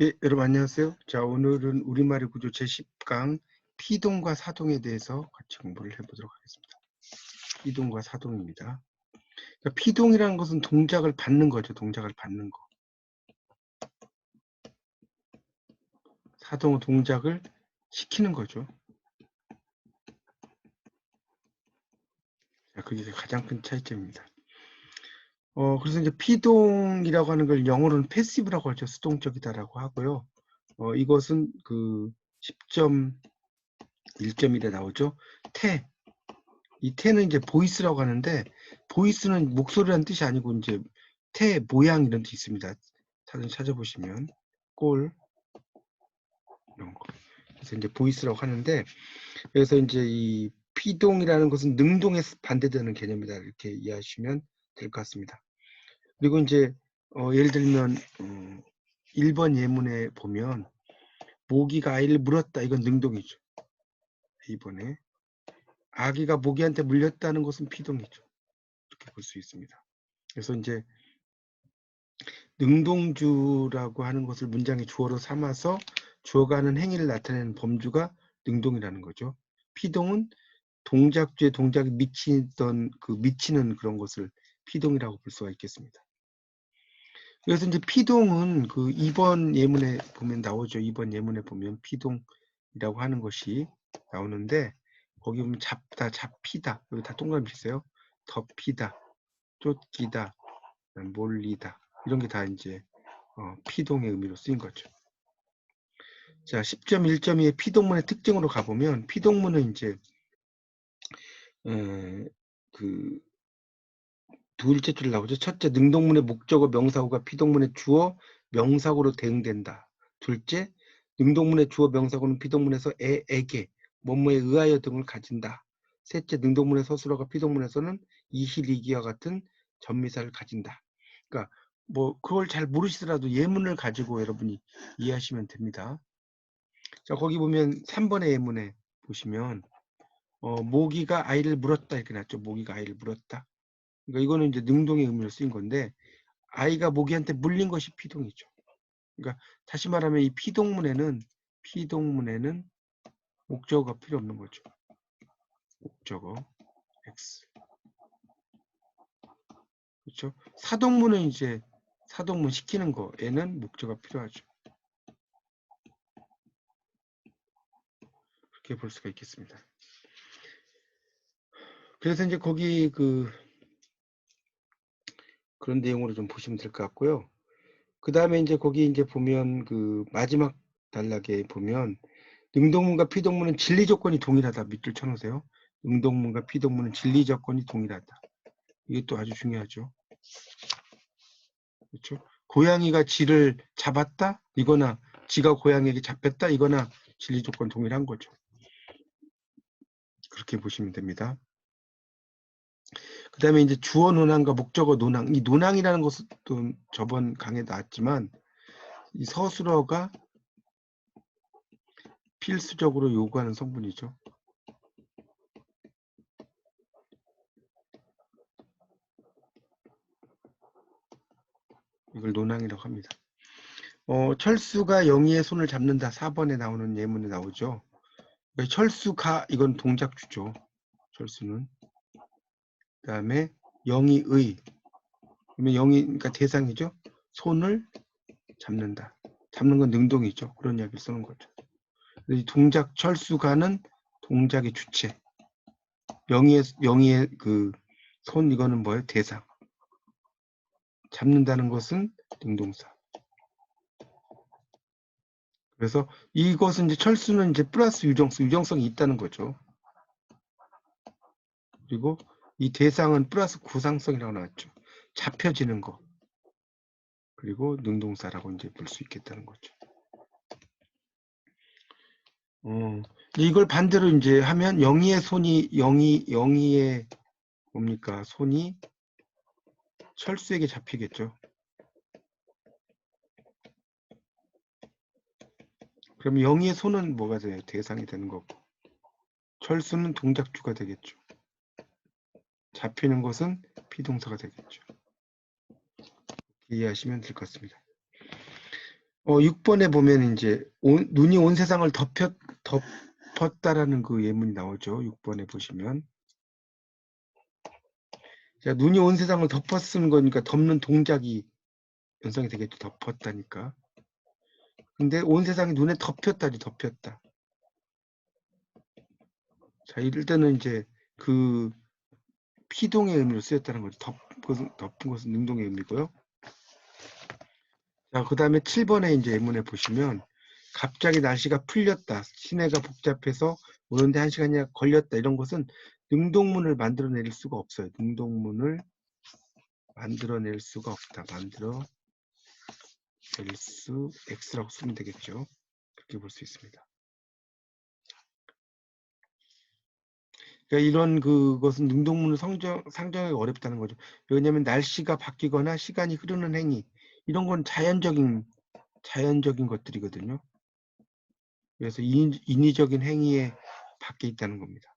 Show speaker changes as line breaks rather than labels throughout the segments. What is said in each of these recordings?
예, 여러분 안녕하세요. 자, 오늘은 우리말의 구조 제10강 피동과 사동에 대해서 같이 공부를 해보도록 하겠습니다. 피동과 사동입니다. 자, 피동이라는 것은 동작을 받는 거죠. 동작을 받는 거. 사동은 동작을 시키는 거죠. 자, 그게 가장 큰 차이점입니다. 어, 그래서 이제 피동이라고 하는 걸 영어로는 패시브라고 하죠. 수동적이다라고 하고요. 어, 이것은 그 10점 1점이라 나오죠. 태. 이 태는 이제 보이스라고 하는데 보이스는 목소리라는 뜻이 아니고 이제 태 모양 이런 뜻이 있습니다. 사진 찾아보시면 꼴 이런 거. 그래서 이제 보이스라고 하는데 그래서 이제 이 피동이라는 것은 능동에 반대되는 개념이다 이렇게 이해하시면 될 것 같습니다. 그리고 이제 어, 예를 들면 어, 1번 예문에 보면 모기가 아이를 물었다 이건 능동이죠. 2번에 아기가 모기한테 물렸다는 것은 피동이죠. 이렇게 볼 수 있습니다. 그래서 이제 능동주라고 하는 것을 문장의 주어로 삼아서 주어가 하는 행위를 나타내는 범주가 능동이라는 거죠. 피동은 동작주의 동작이 미치던 그 미치는 그런 것을 피동이라고 볼 수가 있겠습니다. 그래서 이제 피동은 그 2번 예문에 보면 나오죠. 2번 예문에 보면 피동이라고 하는 것이 나오는데 거기 보면 잡다, 잡히다 여기 다 동그라미 있어요. 덮히다, 쫓기다, 몰리다 이런 게 다 이제 어, 피동의 의미로 쓰인 거죠. 자, 10점 1.2의 피동문의 특징으로 가보면 피동문은 이제 에, 그 둘째 줄 나오죠. 첫째, 능동문의 목적어 명사구가 피동문의 주어 명사구로 대응된다. 둘째, 능동문의 주어 명사구는 피동문에서 에, 에게, 뭐뭐에 의하여 등을 가진다. 셋째, 능동문의 서술어가 피동문에서는 이힐, 이기와 같은 전미사를 가진다. 그러니까 뭐 그걸 잘 모르시더라도 예문을 가지고 여러분이 이해하시면 됩니다. 자, 거기 보면 3번의 예문에 보시면 어, 모기가 아이를 물었다 이렇게 났죠. 모기가 아이를 물었다. 그러니까 이거는 이제 능동의 의미로 쓰인 건데 아이가 모기한테 물린 것이 피동이죠. 그러니까 다시 말하면 이 피동문에는 피동문에는 목적어가 필요 없는 거죠. 목적어 X. 그렇죠? 사동문은 이제 사동문 시키는 거에는 목적어가 필요하죠. 그렇게 볼 수가 있겠습니다. 그래서 이제 거기 그 그런 내용으로 좀 보시면 될 것 같고요. 그 다음에 이제 거기 이제 보면 그 마지막 단락에 보면 능동문과 피동문은 진리 조건이 동일하다. 밑줄 쳐놓으세요. 능동문과 피동문은 진리 조건이 동일하다. 또 아주 중요하죠. 그렇죠? 고양이가 쥐를 잡았다? 이거나 쥐가 고양이에게 잡혔다? 이거나 진리 조건 동일한 거죠. 그렇게 보시면 됩니다. 그 다음에 이제 주어 논항과 목적어 논항. 이 논항이라는 또 저번 강에 나왔지만 이 서술어가 필수적으로 요구하는 성분이죠. 이걸 논항이라고 합니다. 어, 철수가 영희의 손을 잡는다. 4번에 나오는 예문에 나오죠. 철수가 이건 동작주죠. 철수는. 그 다음에 영희의 그러면 영희 그러니까 대상이죠. 손을 잡는다. 잡는 건 능동이죠. 그런 이야기를 쓰는 거죠. 이 동작 철수가는 동작의 주체. 영희의 영희의 그 손 이거는 뭐예요? 대상. 잡는다는 것은 능동사. 그래서 이것은 이제 철수는 이제 플러스 유정성, 유정성이 있다는 거죠. 그리고 이 대상은 플러스 구상성이라고 나왔죠. 잡혀지는 거. 그리고 능동사라고 이제 볼 수 있겠다는 거죠. 어, 이걸 반대로 이제 하면 영희의 손이 영희 영희의 뭡니까 손이 철수에게 잡히겠죠. 그럼 영희의 손은 뭐가 돼요? 대상이 되는 거고 철수는 동작주가 되겠죠. 잡히는 것은 비동사가 되겠죠. 이해하시면 될 것 같습니다. 어, 6번에 보면 이제 온- 눈이 온 세상을 덮였, 덮었다라는 그 예문이 나오죠. 6번에 보시면. 자, 눈이 온 세상을 덮었은 거니까 덮는 동작이 연상이 되겠죠. 덮었다니까. 근데 온 세상이 눈에 덮였다지 덮였다. 자, 이럴 때는 이제 그 피동의 의미로 쓰였다는 거죠. 덮, 것은, 덮은 것은 능동의 의미고요. 자, 그 다음에 7번에 이제 예문에 보시면 갑자기 날씨가 풀렸다. 시내가 복잡해서 오는데 한 시간이 걸렸다. 이런 것은 능동문을 만들어낼 수가 없어요. 능동문을 만들어낼 수가 없다. 만들어낼 수 X라고 쓰면 되겠죠. 그렇게 볼 수 있습니다. 그러니까 이런 그것은 능동문을 성정, 상정하기 어렵다는 거죠. 왜냐하면 날씨가 바뀌거나 시간이 흐르는 행위 이런 건 자연적인 자연적인 것들이거든요. 그래서 인, 인위 적인 행위에 밖에 있다는 겁니다.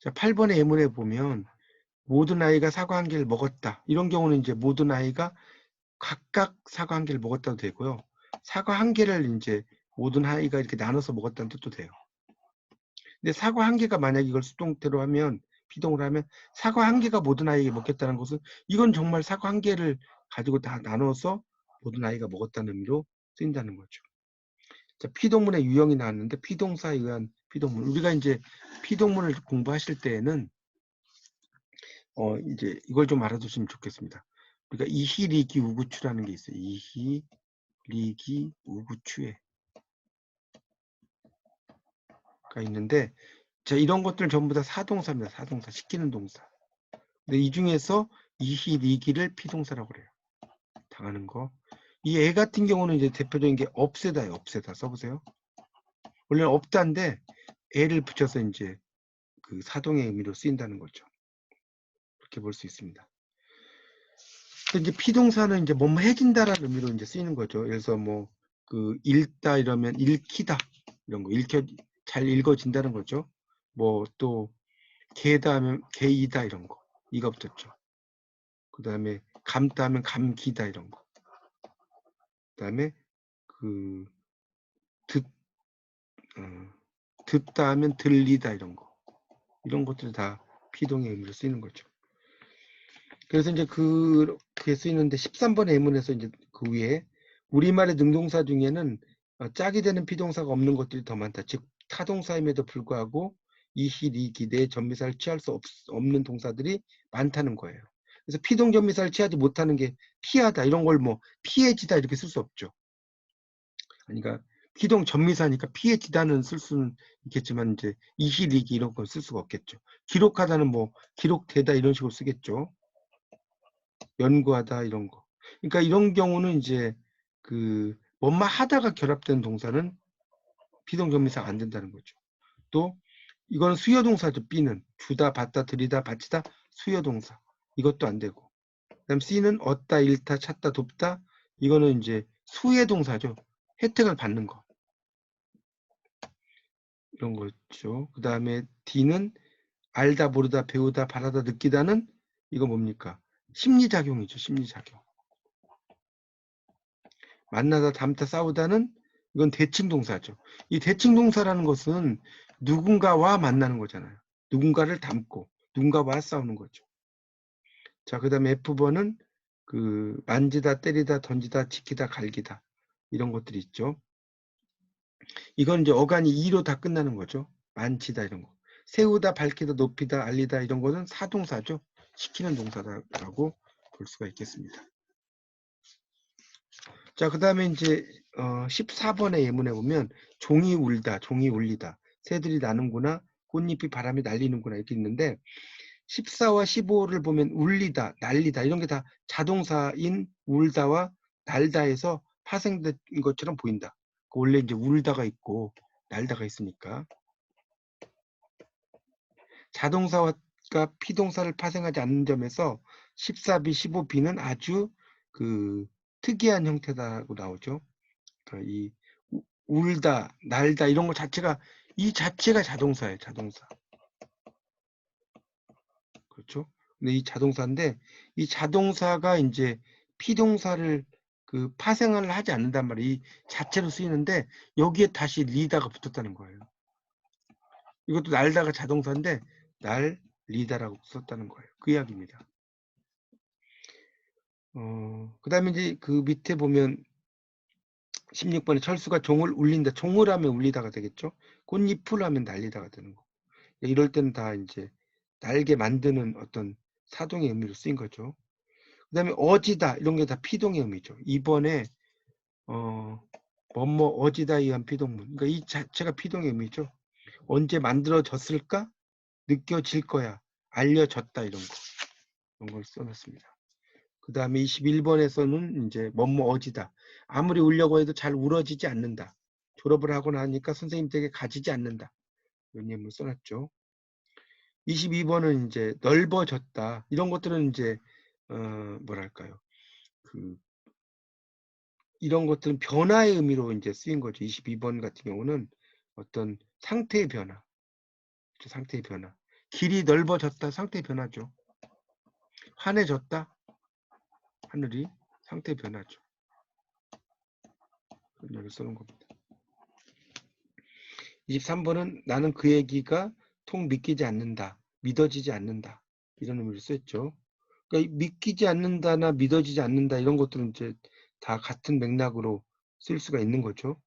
자, 8번의 예문에 보면 모든 아이가 사과 한 개를 먹었다. 이런 경우는 이제 모든 아이가 각각 사과 한 개를 먹었다도 되고요. 사과 한 개를 이제 모든 아이가 이렇게 나눠서 먹었다는 뜻도 돼요. 근데 사과 한 개가 만약 이걸 수동태로 하면 피동을 하면 사과 한 개가 모든 아이에게 먹겠다는 것은 이건 정말 사과 한 개를 가지고 다 나눠서 모든 아이가 먹었다는 의미로 쓰인다는 거죠. 자, 피동문의 유형이 나왔는데 피동사에 의한 피동문. 우리가 이제 피동문을 공부하실 때에는 어 이제 이걸 좀 알아두시면 좋겠습니다. 우리가 이희, 리기, 우구추라는 게 있어요. 이희, 리기, 우구추에 가 있는데 자 이런 것들 전부 다 사동사입니다. 사동사 시키는 동사. 근데 이 중에서 이희, 리기를 피동사라고 그래요. 당하는 거. 이 애 같은 경우는 이제 대표적인 게 없애다예요. 없애다 써보세요. 원래는 없다인데 애를 붙여서 이제 그 사동의 의미로 쓰인다는 거죠. 그렇게 볼 수 있습니다. 이제 피동사는 이제 뭐뭐 해진다라는 의미로 이제 쓰이는 거죠. 들어서 뭐 그 읽다 이러면 읽히다 이런 거 읽혀 잘 읽어진다는 거죠. 뭐 또 개다 하면 개이다 이런 거 이가 붙었죠. 그 다음에 감다 하면 감기다 이런 거. 그 다음에 그 듣, 어, 듣다 하면 들리다 이런 거. 이런 것들 다 피동의 의미로 쓰이는 거죠. 그래서 이제 그렇게 쓰이는데 13번의 예문에서 이제 그 위에 우리말의 능동사 중에는 어, 짝이 되는 피동사가 없는 것들이 더 많다. 즉 타동사임에도 불구하고 이히, 리기, 내 전미사를 취할 수 없, 없는 동사들이 많다는 거예요. 그래서 피동 전미사를 취하지 못하는 게 피하다 이런 걸 뭐 피해지다 이렇게 쓸 수 없죠. 그러니까 피동 전미사니까 피해지다는 쓸 수는 있겠지만 이제 이히, 리기 이런 걸쓸 수가 없겠죠. 기록하다는 뭐 기록되다 이런 식으로 쓰겠죠. 연구하다 이런 거. 그러니까 이런 경우는 이제 그 뭐만 하다가 결합된 동사는 피동전미사 안 된다는 거죠. 또 이거는 수요동사죠. B는 주다, 받다, 들이다, 바치다 수요동사. 이것도 안 되고. 그다음 C는 얻다, 잃다, 찾다, 돕다. 이거는 이제 수혜동사죠. 혜택을 받는 거. 이런 거죠. 그 다음에 D는 알다, 모르다, 배우다, 바라다, 느끼다는 이거 뭡니까? 심리작용이죠. 심리작용. 만나다, 닮다, 싸우다는 이건 대칭 동사죠. 이 대칭 동사라는 것은 누군가와 만나는 거잖아요. 누군가를 닮고 누군가와 싸우는 거죠. 자, 그 다음에 F번은 그 만지다, 때리다, 던지다, 지키다, 갈기다 이런 것들이 있죠. 이건 이제 어간이 이로 다 끝나는 거죠. 만지다 이런 거. 세우다, 밝히다, 높이다, 알리다 이런 거는 사동사죠. 시키는 동사라고 볼 수가 있겠습니다. 자, 그 다음에 이제 어, 14번의 예문에 보면 종이 울다, 종이 울리다, 새들이 나는구나, 꽃잎이 바람이 날리는구나 이렇게 있는데 14와 15를 보면 울리다, 날리다 이런 게 다 자동사인 울다와 날다에서 파생된 것처럼 보인다. 원래 이제 울다가 있고 날다가 있으니까 자동사와 피동사를 파생하지 않는 점에서 14b, 15b는 아주 그 특이한 형태다고 나오죠. 그러니까 이 울다, 날다 이런 것 자체가 이 자체가 자동사예요. 자동사. 그렇죠? 근데 이 자동사인데 이 자동사가 이제 피동사를 그 파생을 하지 않는단 말이에요. 이 자체로 쓰이는데 여기에 다시 리다가 붙었다는 거예요. 이것도 날다가 자동사인데 날 리다라고 썼다는 거예요. 그 이야기입니다. 어, 그 다음에 이제 그 밑에 보면 16번에 철수가 종을 울린다. 종을 하면 울리다가 되겠죠. 꽃잎을 하면 날리다가 되는 거. 이럴 때는 다 이제 날개 만드는 어떤 사동의 의미로 쓰인 거죠. 그 다음에 어지다 이런 게 다 피동의 의미죠. 이번에 어, 뭐뭐 어지다에 의한 피동문. 그러니까 이 자체가 피동의 의미죠. 언제 만들어졌을까? 느껴질 거야. 알려졌다 이런 거. 이런 걸 써놨습니다. 그 다음에 21번에서는 이제 뭐뭐 어지다. 아무리 울려고 해도 잘 울어지지 않는다. 졸업을 하고 나니까 선생님 댁에 가지지 않는다. 이런 예문을 써놨죠. 22번은 이제 넓어졌다. 이런 것들은 이제 어 뭐랄까요. 그 이런 것들은 변화의 의미로 이제 쓰인 거죠. 22번 같은 경우는 어떤 상태의 변화. 상태의 변화. 길이 넓어졌다. 상태의 변화죠. 환해졌다. 하늘이 상태의 변화죠. 얘기를 쓰는 겁니다. 23번은 나는 그 얘기가 통 믿기지 않는다. 믿어지지 않는다. 이런 의미를 썼죠. 그러니까 믿기지 않는다나 믿어지지 않는다 이런 것들은 이제 다 같은 맥락으로 쓸 수가 있는 거죠.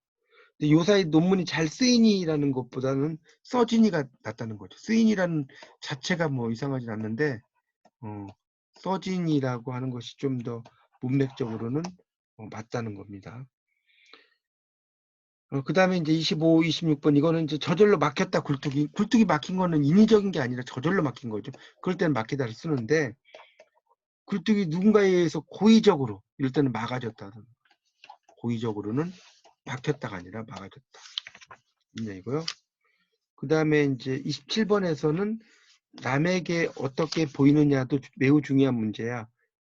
근데 요사이 논문이 잘 쓰이니라는 것보다는 써지니가 낫다는 거죠. 쓰이니라는 자체가 뭐 이상하진 않는데 어, 써지니라고 하는 것이 좀 더 문맥적으로는 어, 맞다는 겁니다. 어, 그 다음에 이제 25, 26번 이거는 이제 저절로 막혔다 굴뚝이 굴뚝이 막힌 거는 인위적인 게 아니라 저절로 막힌 거죠. 그럴 때는 막히다를 쓰는데 굴뚝이 누군가에 의해서 고의적으로 이럴 때는 막아졌다. 고의적으로는 막혔다가 아니라 막아졌다. 이거요. 그 다음에 이제 27번에서는 남에게 어떻게 보이느냐도 매우 중요한 문제야.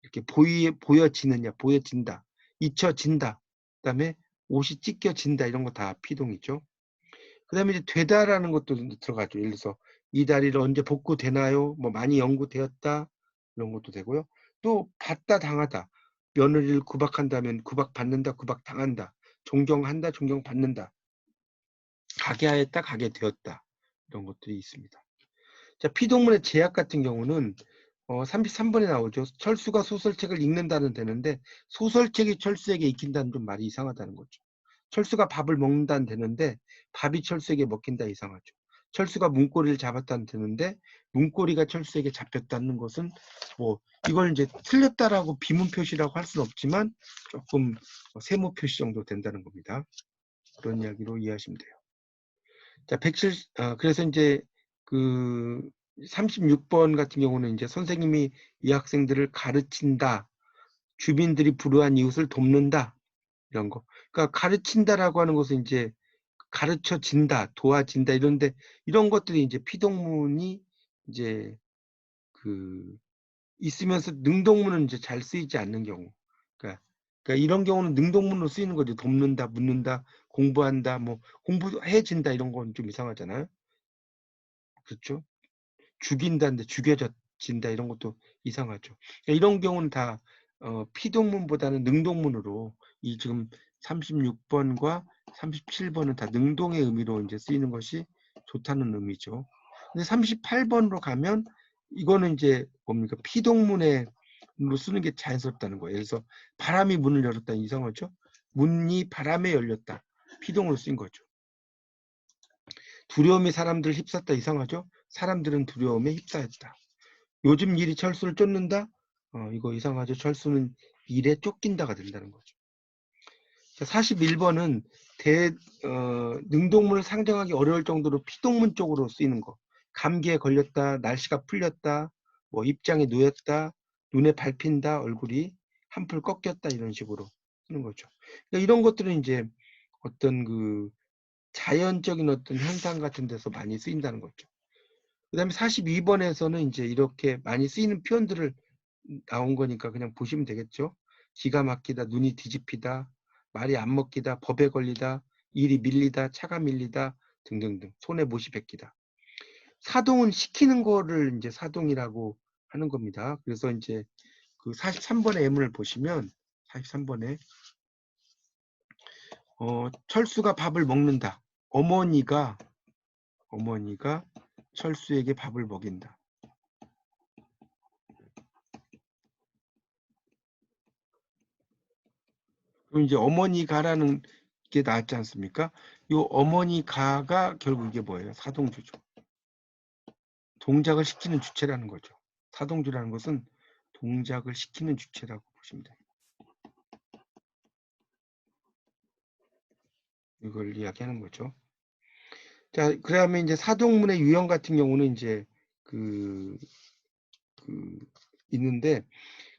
이렇게 보이, 보여지느냐, 보여진다, 잊혀진다. 그 다음에 옷이 찢겨진다 이런 거 다 피동이죠. 그 다음에 이제 되다라는 것도 들어가죠. 예를 들어서 이 다리를 언제 복구되나요? 뭐 많이 연구되었다 이런 것도 되고요. 또 받다 당하다 며느리를 구박한다면 구박받는다 구박당한다 존경한다 존경받는다 가게 하였다 가게 되었다 이런 것들이 있습니다. 자 피동문의 제약 같은 경우는 어, 33번에 나오죠. 철수가 소설책을 읽는다는 되는데 소설책이 철수에게 익힌다는 좀 말이 이상하다는 거죠. 철수가 밥을 먹는다는 되는데 밥이 철수에게 먹힌다 이상하죠. 철수가 문고리를 잡았다는 되는데 문고리가 철수에게 잡혔다는 것은 뭐 이걸 이제 틀렸다라고 비문 표시라고 할 수는 없지만 조금 세모 표시 정도 된다는 겁니다. 그런 이야기로 이해하시면 돼요. 자, 107, 아, 그래서 이제 그 36번 같은 경우는 이제 선생님이 이 학생들을 가르친다. 주민들이 불우한 이웃을 돕는다. 이런 거. 그러니까 가르친다라고 하는 것은 이제 가르쳐진다, 도와진다 이런데 이런 것들이 이제 피동문이 이제 그 있으면서 능동문은 이제 잘 쓰이지 않는 경우. 그러니까, 그러니까 이런 경우는 능동문으로 쓰이는 거죠. 돕는다, 묻는다, 공부한다, 뭐 공부해진다 이런 건 좀 이상하잖아요. 그렇죠? 죽인다는데 죽여진다 이런 것도 이상하죠. 그러니까 이런 경우는 다 어, 피동문보다는 능동문으로 이 지금 36번과 37번은 다 능동의 의미로 이제 쓰이는 것이 좋다는 의미죠. 근데 38번으로 가면 이거는 이제 뭡니까 피동문에 로 쓰는 게 자연스럽다는 거예요. 그래서 바람이 문을 열었다 이상하죠. 문이 바람에 열렸다. 피동으로 쓰인 거죠. 두려움이 사람들을 휩쌌다 이상하죠. 사람들은 두려움에 휩싸였다. 요즘 일이 철수를 쫓는다? 어, 이거 이상하죠. 철수는 일에 쫓긴다가 된다는 거죠. 41번은 대, 어, 능동문을 상정하기 어려울 정도로 피동문 쪽으로 쓰이는 거. 감기에 걸렸다, 날씨가 풀렸다, 뭐 입장에 놓였다, 눈에 밟힌다, 얼굴이 한풀 꺾였다 이런 식으로 쓰는 거죠. 그러니까 이런 것들은 이제 어떤 그 자연적인 어떤 현상 같은 데서 많이 쓰인다는 거죠. 그 다음에 42번에서는 이제 이렇게 많이 쓰이는 표현들을 나온 거니까 그냥 보시면 되겠죠. 기가 막히다, 눈이 뒤집히다, 말이 안 먹히다, 법에 걸리다, 일이 밀리다, 차가 밀리다 등등등 손에 못이 뱉기다. 사동은 시키는 거를 이제 사동이라고 하는 겁니다. 그래서 이제 그 43번의 예문을 보시면 43번에 어, 철수가 밥을 먹는다. 어머니가 어머니가 철수에게 밥을 먹인다. 그럼 이제 어머니가라는 게 나왔지 않습니까? 이 어머니가가 결국 이게 뭐예요? 사동주죠. 동작을 시키는 주체라는 거죠. 사동주라는 것은 동작을 시키는 주체라고 보시면 돼요. 이걸 이야기하는 거죠. 자, 그다음에 이제 사동문의 유형 같은 경우는 이제 그, 그 있는데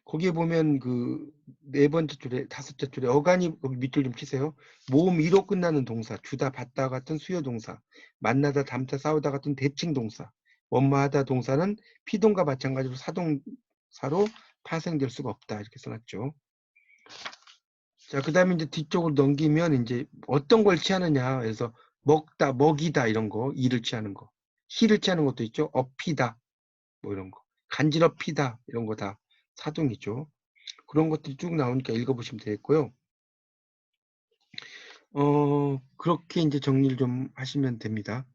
거기에 보면 그 네 번째 줄에 다섯째 줄에 어간이 거기 밑줄 좀 치세요. 모음 이로 끝나는 동사, 주다 받다 같은 수요 동사, 만나다 담다 싸우다 같은 대칭 동사, 원마하다 동사는 피동과 마찬가지로 사동사로 파생될 수가 없다 이렇게 써놨죠. 자, 그 다음에 이제 뒤쪽으로 넘기면 이제 어떤 걸 취하느냐. 그래서 먹다, 먹이다 이런 거, 이를 취하는 거. 희를 취하는 것도 있죠. 업히다, 뭐 이런 거. 간지럽히다 이런 거 다 사동이죠. 그런 것들이 쭉 나오니까 읽어보시면 되겠고요. 어, 그렇게 이제 정리를 좀 하시면 됩니다.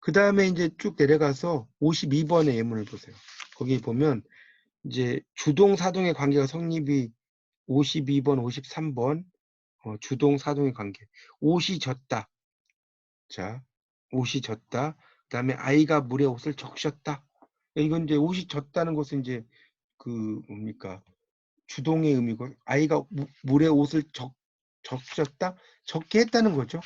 그 다음에 이제 쭉 내려가서 52번의 예문을 보세요. 거기 보면 이제 주동, 사동의 관계가 성립이 52번, 53번 어, 주동, 사동의 관계. 옷이 젖다. 자, 옷이 젖다. 그 다음에 아이가 물에 옷을 적셨다. 이건 이제 옷이 젖다는 것은 이제 그 뭡니까? 주동의 의미고 아이가 무, 물에 옷을 적, 적셨다? 적게 했다는 거죠.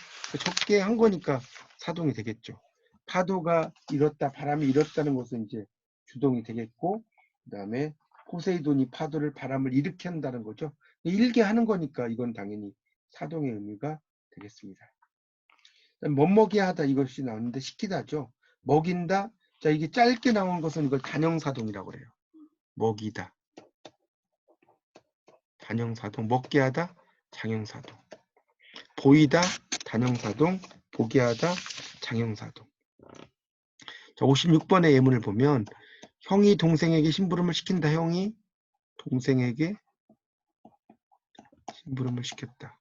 적게 한 거니까 사동이 되겠죠. 파도가 일었다 바람이 일었다는 것은 이제 주동이 되겠고 그 다음에 포세이돈이 파도를 바람을 일으켜 한다는 거죠. 일게 하는 거니까 이건 당연히 사동의 의미가 되겠습니다 멋먹이 하다 이것이 나오는데 시키다죠. 먹인다? 자 이게 짧게 나온 것은 이걸 단형사동이라고 그래요. 먹이다. 단형사동. 먹게 하다? 장형사동. 보이다? 단형사동. 보게 하다? 장형사동. 자 56번의 예문을 보면 형이 동생에게 심부름을 시킨다 형이 동생에게 심부름을 시켰다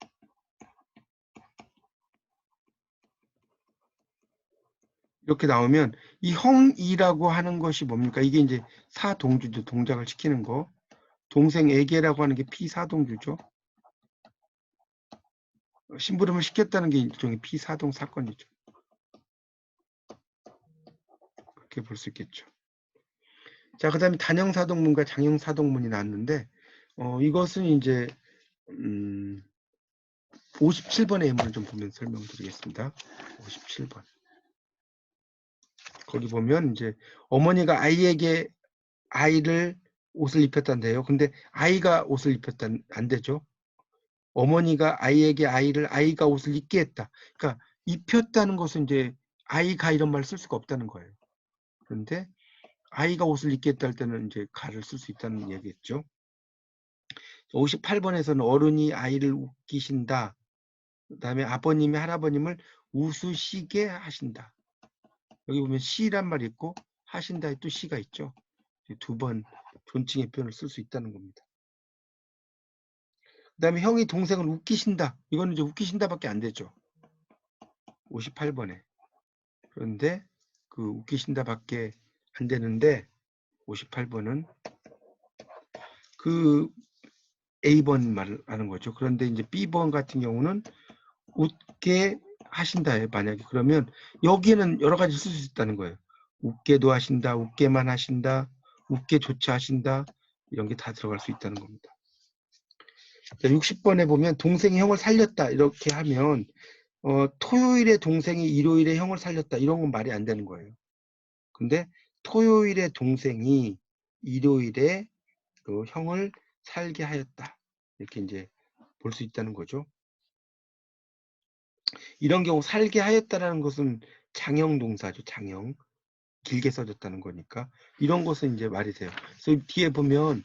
이렇게 나오면 이 형이라고 하는 것이 뭡니까? 이게 이제 사동주죠. 동작을 시키는 거. 동생에게라고 하는 게 피사동주죠. 심부름을 시켰다는 게 일종의 피사동 사건이죠. 그렇게 볼 수 있겠죠. 자, 그 다음에 단형사동문과 장형사동문이 나왔는데, 어, 이것은 이제, 음, 57번의 예문을 좀 보면 설명드리겠습니다. 57번. 거기 보면 이제 어머니가 아이에게 아이를 옷을 입혔다는데요. 근데 아이가 옷을 입혔다 안 되죠. 어머니가 아이에게 아이를 아이가 옷을 입게 했다. 그러니까 입혔다는 것은 이제 아이가 이런 말을 쓸 수가 없다는 거예요. 그런데 아이가 옷을 입게 했다 할 때는 이제 가를 쓸 수 있다는 얘기겠죠. 58번에서는 어른이 아이를 웃기신다. 그 다음에 아버님이 할아버님을 웃으시게 하신다. 여기 보면 시란 말이 있고 하신다에 또 시가 있죠. 두 번 존칭의 표현을 쓸 수 있다는 겁니다. 그 다음에 형이 동생을 웃기신다. 이거는 이제 웃기신다밖에 안 되죠. 58번에. 그런데 그 웃기신다밖에 안 되는데 58번은 그 A번 말을 하는 거죠. 그런데 이제 B번 같은 경우는 웃게 하신다에 만약에 그러면 여기에는 여러 가지 쓸 수 있다는 거예요. 웃게도 하신다, 웃게만 하신다, 웃게조차 하신다 이런 게 다 들어갈 수 있다는 겁니다. 60번에 보면 동생이 형을 살렸다 이렇게 하면 어, 토요일에 동생이 일요일에 형을 살렸다 이런 건 말이 안 되는 거예요. 근데 토요일에 동생이 일요일에 그 형을 살게 하였다 이렇게 이제 볼 수 있다는 거죠. 이런 경우 살게 하였다라는 것은 장형 동사죠. 장형. 길게 써졌다는 거니까 이런 것은 이제 말이 돼요. 그래서 뒤에 보면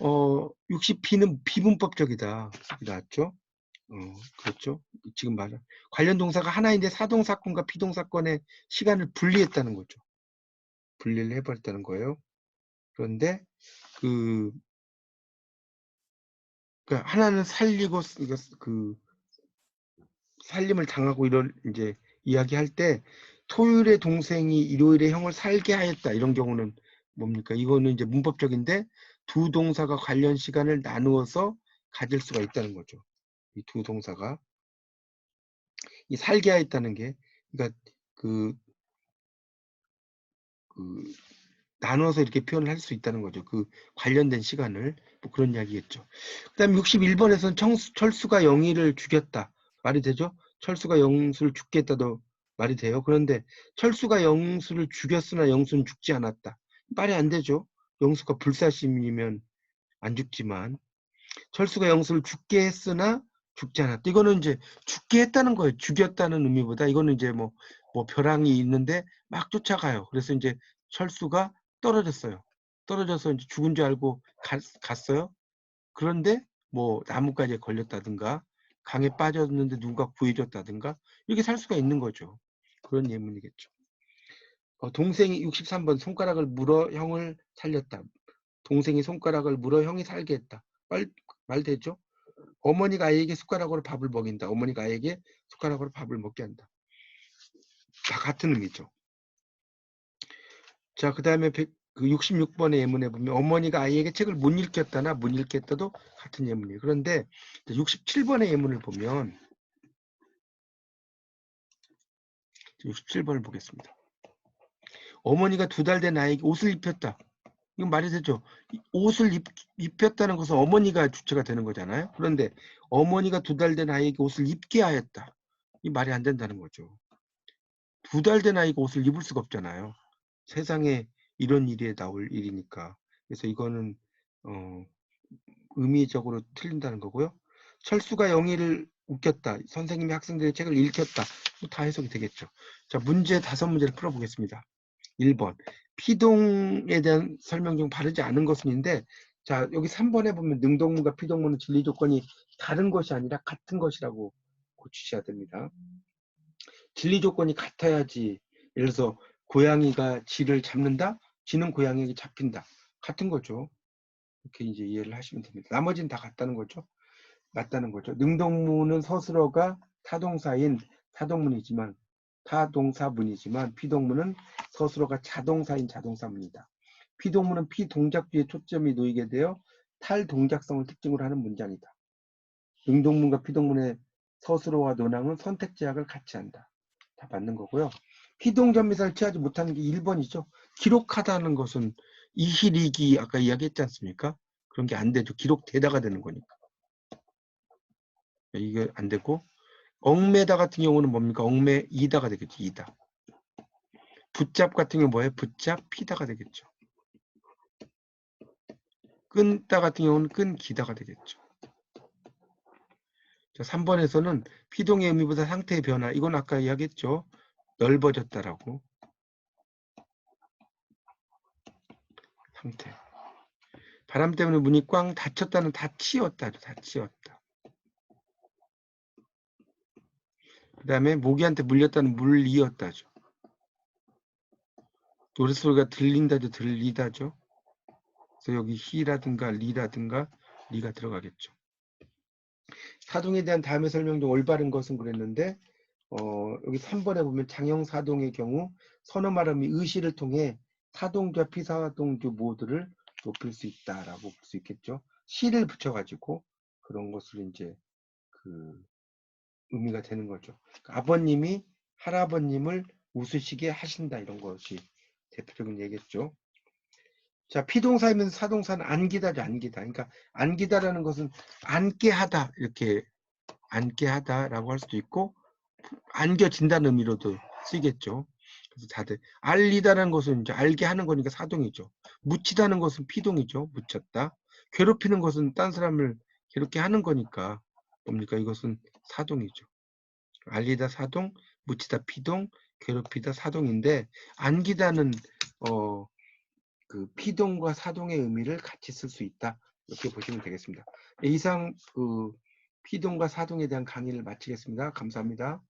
어 60P는 비문법적이다. 나왔죠? 어, 그렇죠? 지금 말은 관련 동사가 하나인데 사동 사건과 피동 사건의 시간을 분리했다는 거죠. 분리를 해버렸다는 거예요. 그런데 그 그러니까 하나는 살리고 그 살림을 당하고 이런 이제 이야기할 때 토요일에 동생이 일요일에 형을 살게 하였다 이런 경우는 뭡니까? 이거는 이제 문법적인데 두 동사가 관련 시간을 나누어서 가질 수가 있다는 거죠. 이 두 동사가 이 살게 하였다는 게 그러니까 그, 그 나눠서 이렇게 표현을 할 수 있다는 거죠. 그 관련된 시간을 뭐 그런 이야기겠죠. 그 다음 61번에서는 청수, 철수가 영희를 죽였다. 말이 되죠? 철수가 영수를 죽겠다도 말이 돼요. 그런데 철수가 영수를 죽였으나 영수는 죽지 않았다. 말이 안 되죠. 영수가 불사심이면 안 죽지만 철수가 영수를 죽게 했으나 죽지 않았다. 이거는 이제 죽게 했다는 거예요. 죽였다는 의미보다 이거는 이제 뭐, 뭐 벼랑이 있는데 막 쫓아가요. 그래서 이제 철수가 떨어졌어요. 떨어져서 이제 죽은 줄 알고 갔, 갔어요. 그런데 뭐 나뭇가지에 걸렸다든가 강에 빠졌는데 누가 구해줬다든가 이렇게 살 수가 있는 거죠. 그런 예문이겠죠. 어, 동생이 63번 손가락을 물어 형을 살렸다. 동생이 손가락을 물어 형이 살게 했다. 말, 말 되죠? 어머니가 아이에게 숟가락으로 밥을 먹인다. 어머니가 아이에게 숟가락으로 밥을 먹게 한다. 다 같은 의미죠. 자, 그 다음에 그 66번의 예문에 보면 어머니가 아이에게 책을 못 읽겠다나 못 읽겠다도 같은 예문이에요. 그런데 67번의 예문을 보면 67번을 보겠습니다. 어머니가 두 달 된 아이에게 옷을 입혔다. 이건 말이 되죠. 이 옷을 입, 입혔다는 것은 어머니가 주체가 되는 거잖아요. 그런데 어머니가 두 달 된 아이에게 옷을 입게 하였다. 이 말이 안 된다는 거죠. 두 달 된 아이가 옷을 입을 수가 없잖아요. 세상에 이런 일이 나올 일이니까. 그래서 이거는 어, 의미적으로 틀린다는 거고요. 철수가 영희를 웃겼다. 선생님이 학생들의 책을 읽혔다. 뭐다 해석이 되겠죠. 자, 문제 다섯 문제를 풀어보겠습니다. 1번. 피동에 대한 설명 중 바르지 않은 것은인데, 자, 여기 3번에 보면 능동문과 피동문은 진리 조건이 다른 것이 아니라 같은 것이라고 고치셔야 됩니다. 진리 조건이 같아야지. 예를 들어서 고양이가 쥐를 잡는다? 쥐는 고양이에게 잡힌다. 같은 거죠. 이렇게 이제 이해를 하시면 됩니다. 나머지는 다 같다는 거죠. 맞다는 거죠. 능동문은 서술어가 타동사인 타동문이지만 타동사문이지만 피동문은 서술어가 자동사인 자동사문이다. 피동문은 피동작 뒤에 초점이 놓이게 되어 탈동작성을 특징으로 하는 문장이다. 능동문과 피동문의 서술어와 논항은 선택 제약을 같이 한다. 다 맞는 거고요. 피동전 미사를 취하지 못하는 게 1번이죠. 기록하다는 것은 이희리기 아까 이야기했지 않습니까? 그런 게 안 되죠. 기록되다가 되는 거니까. 이게 안 되고 얽매다 같은 경우는 뭡니까? 얽매 이다가 되겠죠. 이다. 붙잡 같은 경우 뭐예요? 붙잡히다가 되겠죠. 끊다 같은 경우는 끊기다가 되겠죠. 자, 3번에서는 피동의 의미보다 상태의 변화. 이건 아까 이야기했죠. 넓어졌다라고. 상태. 바람 때문에 문이 꽝 닫혔다는 닫히었다죠. 닫히었다. 그 다음에 모기한테 물렸다는 물리었다죠. 노랫소리가 들린다죠. 들리다죠. 그래서 여기 히라든가 리라든가 리가 들어가겠죠. 사동에 대한 다음의 설명 중 올바른 것은 그랬는데 어, 여기 3번에 보면 장형사동의 경우 말음이 의시를 통해 사동자 피사동주 모두를 높일 수 있다라고 볼 수 있겠죠. 시를 붙여가지고 그런 것을 이제 그 의미가 되는 거죠. 그러니까 아버님이 할아버님을 웃으시게 하신다 이런 것이 대표적인 얘기겠죠. 자, 피동사이면 사동사는 안기다죠, 안기다. 그러니까 안기다라는 것은 안게 하다 이렇게 안게 하다라고 할 수도 있고 안겨진다는 의미로도 쓰이겠죠. 그래서 다들 알리다라는 것은 이제 알게 하는 거니까 사동이죠. 묻히다는 것은 피동이죠. 묻혔다. 괴롭히는 것은 딴 사람을 괴롭게 하는 거니까 뭡니까? 이것은 사동이죠. 알리다 사동, 묻히다 피동, 괴롭히다 사동인데 안기다는 어, 그 피동과 사동의 의미를 같이 쓸 수 있다. 이렇게 보시면 되겠습니다. 이상 그 피동과 사동에 대한 강의를 마치겠습니다. 감사합니다.